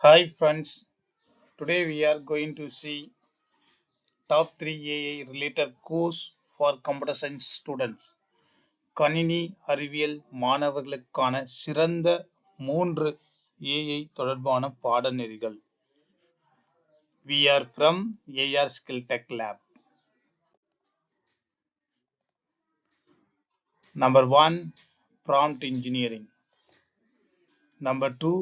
Hi friends, today we are going to see top three AI related course for computer science students கணினி அறிவியல் மாணவர்களுக்கான சிறந்த மூன்று AI தொடர்பான பாடநெறிகள் we are from AR skill tech lab number one prompt engineering number two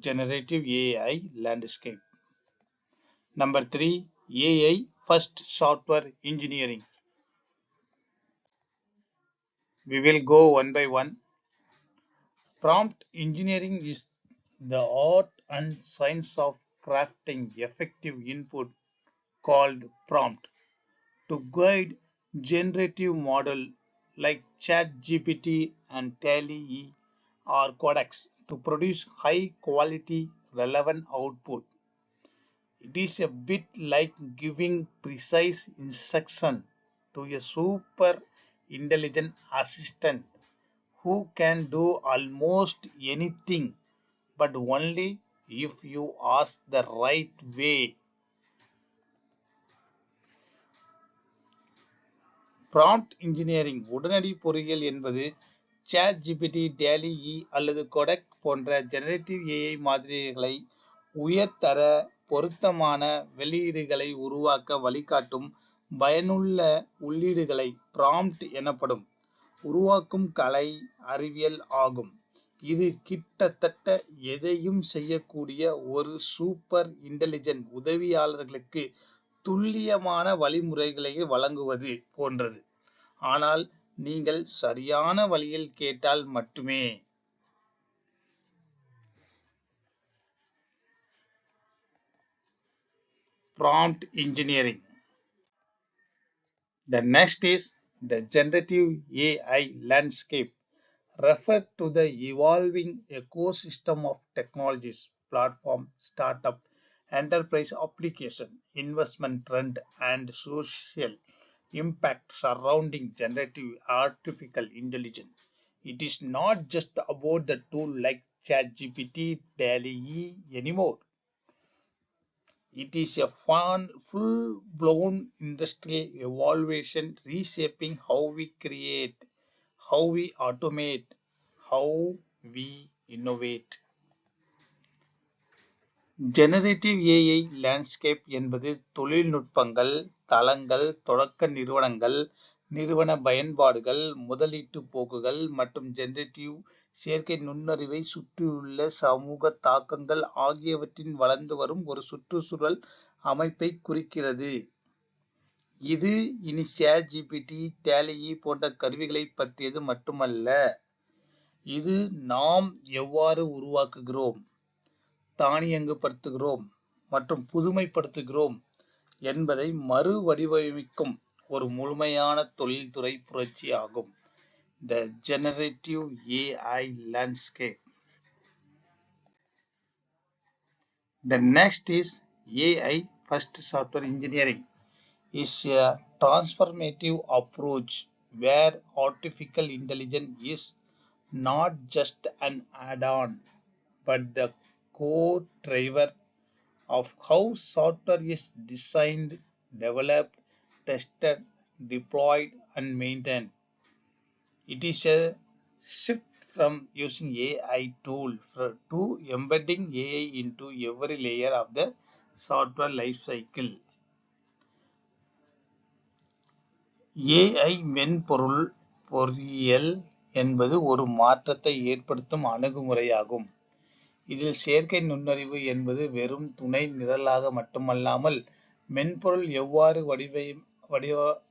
Generative AI Landscape. Number 3 AI First Software Engineering. We will go one by one. Prompt engineering is the art and science of crafting effective input called prompt to guide generative model like ChatGPT and DALL-E or Codex to produce high quality relevant output. It is a bit like giving precise instruction to a super intelligent assistant who can do almost anything but only if you ask the right way. Prompt engineering உடனடி பொறியியல் என்பது chat GPT tally இ அல்லது கொடக் போன்ற generative AI மாதிரிகளை உயர்தர பொருத்தமான வெளியீடுகளை உருவாக்க வழிகாட்டும் பயனுள்ள உள்ளீடுகளை ப்ராம்ப்ட் எனப்படும். உருவாக்கும் கலை அறிவியல் ஆகும். இது கிட்டத்தட்ட எதையும் செய்யக்கூடிய ஒரு சூப்பர் இன்டெலிஜென்ட் உதவியாளர்களுக்கு துல்லியமான வழிமுறைகளை வழங்குவது போன்றது. ஆனால் நீங்கள் சரியான வழியில் கேட்டால் மட்டுமே prompt engineering the next is the generative ai landscape refer to the evolving ecosystem of technologies platform startup enterprise application investment trend and social impact surrounding generative artificial intelligence it is not just about the tool like ChatGPT, DALL-E anymore. It is a fun, full-blown industrial evaluation reshaping how we create, how we automate, how we innovate. Generative AI landscape என்பது தொழில்நுட்பங்கள் தளங்கள் தொடக்க நிறுவனங்கள் நிறுவன பயன்பாடுகள் முதலீட்டு போக்குகள் மற்றும் ஜெனரேட்டிவ் செயற்கை நுண்ணறிவை சுற்றியுள்ள சமூக தாக்கங்கள் ஆகியவற்றின் வளர்ந்து வரும் ஒரு சுற்றுச்சூழல் அமைப்பை குறிக்கிறது. இது இனி சேட் ஜிபிடி டேலியி போன்ற கருவிகளை பற்றியது மட்டுமல்ல. இது நாம் எவ்வாறு உருவாக்குகிறோம்? தானியங்குபடுத்துகிறோம் மற்றும் புதுமைப்படுத்துகிறோம் என்பதை மறு வடிவமைக்கும் ஒரு முழுமையான தொழில்துறை புரட்சி ஆகும் the generative AI landscape The next is AI First Software Engineering is a transformative approach where artificial intelligence is not just an add-on but the core driver of how software is designed, developed, tested, deployed, and maintained. It is a shift from using AI tool for, to embedding AI into every layer of the software life cycle. AI மென்பொருள் பொறியியல் என்பது ஒரு மாற்றத்தை ஏற்படுத்தும் அணுகுமுறையாகும் இதில் செயற்கை நுண்ணறிவு என்பது வெறும் துணை நிரலாக மட்டுமல்லாமல் மென்பொருள் எவ்வாறு வடிவை வடிவமைக்கப்படுகிறது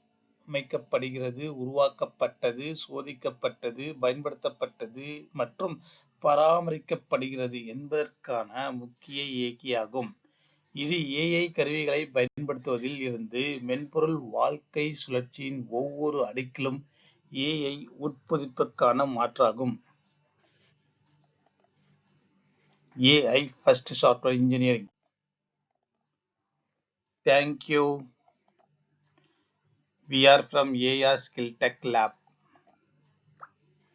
உருவாக்கப்பட்டது சோதிக்கப்பட்டது பயன்படுத்தப்பட்டது மற்றும் பராமரிக்கப்படுகிறது என்பதற்கான முக்கிய இயக்கியாகும். இது ஏஐ கருவிகளை பயன்படுத்துவதில் இருந்து மென்பொருள் வாழ்க்கை சுழற்சியின் ஒவ்வொரு அடுக்கிலும் ஏஐ உட்பொதிப்பிற்கான மாற்றாகும். AI First Software Engineering. Thank you. We are from AR Skill Tech Lab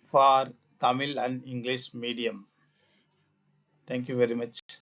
for Tamil and English medium. Thank you very much.